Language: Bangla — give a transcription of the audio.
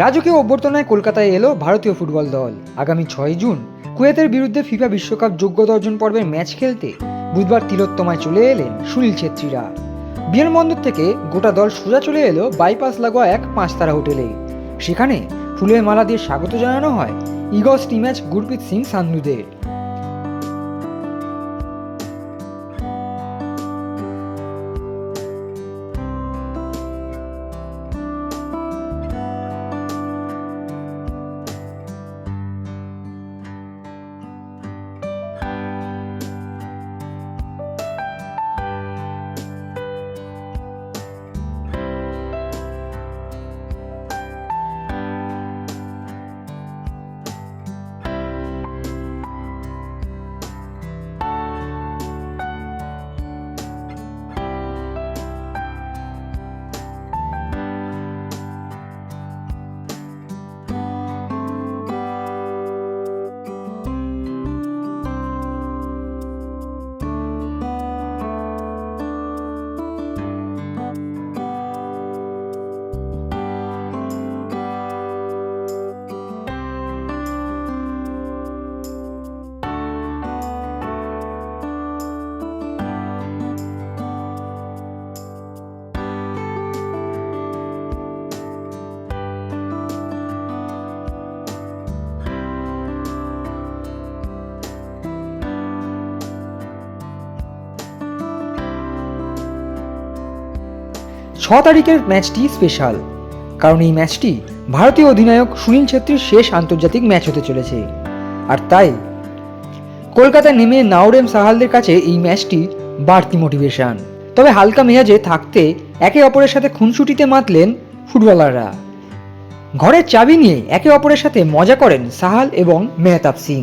রাজকীয় অভ্যর্থনায় কলকাতায় এলো ভারতীয় ফুটবল দল। আগামী ছয় জুন কুয়েতের বিরুদ্ধে ফিফা বিশ্বকাপ যোগ্যতা অর্জন পর্বের ম্যাচ খেলতে বুধবার তিলোত্তমায় চলে এলেন সুনীল ছেত্রীরা। বিমানবন্দর থেকে গোটা দল সোজা চলে এলো বাইপাস লাগোয়া এক পাঁচতারা হোটেলে। সেখানে ফুলের মালা দিয়ে স্বাগত জানানো হয় ইগস টিম্যাচ গুরপ্রীত সিং সান্ধুদের ছ তারিখের ম্যাচটি স্পেশাল। কারণ এই ম্যাচটি ভারতীয় অধিনায়ক সুনীল ছেত্রীর শেষ আন্তর্জাতিক ম্যাচ হতে চলেছে। আর তাই, কলকাতায় নেমে নাওরেম সাহালদের কাছে এই ম্যাচটি বাড়তি মোটিভেশন তবে হালকা মেজাজে থাকতে একে অপরের সাথে খুনসুটিতে মাতলেন ফুটবলাররা। ঘরের চাবি নিয়ে একে অপরের সাথে মজা করেন সাহাল এবং Mehtab Singh.